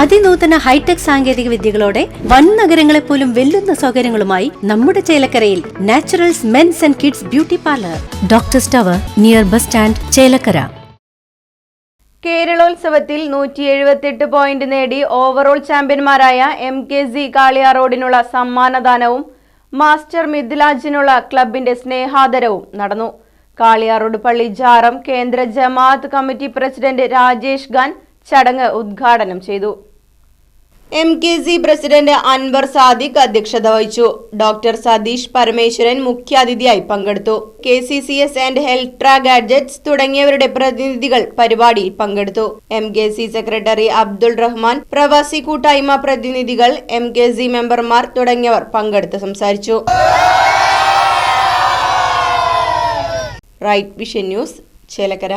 അതിനൂതന hi tech സാങ്കേതിക വിദ്യകളോടെ വൻ നഗരങ്ങളെ പോലും വെല്ലുന്ന സൗകര്യങ്ങളുമായി നമ്മുടെ ചേലക്കരയിൽ Naturals men's and kids beauty parlour. Doctor സ്റ്റവർ near bus stand Chelakkara. കേരളോത്സവത്തിൽ നൂറ്റി എഴുപത്തെട്ട് പോയിന്റ് നേടി ഓവറോൾ ചാമ്പ്യന്മാരായ എം കെ സി കാളിയാറോഡിനുള്ള സമ്മാനദാനവും മാസ്റ്റർ മിഥിലാജിനുള്ള ക്ലബിന്റെ സ്നേഹാദരവും നടന്നു. കാളിയാറോഡ് പള്ളി ജാറം കേന്ദ്ര ജമാഅത്ത് കമ്മിറ്റി പ്രസിഡന്റ് രാജേഷ് ഖാൻ ചടങ്ങ് ഉദ്ഘാടനം ചെയ്തു. M K C president Anwar Sadiq അധ്യക്ഷത വഹിച്ചു. ഡോക്ടർ സതീഷ് പരമേശ്വരൻ മുഖ്യാതിഥിയായി പങ്കെടുത്തു. K C C S and ഹെൽട്ര gadgets തുടങ്ങിയവരുടെ പ്രതിനിധികൾ പരിപാടിയിൽ പങ്കെടുത്തു. M K C secretary Abdul Rahman പ്രവാസി കൂട്ടായ്മ പ്രതിനിധികൾ എം കെ സി മെമ്പർമാർ തുടങ്ങിയവർ പങ്കെടുത്ത് സംസാരിച്ചു. Right Vision News Chelakkara.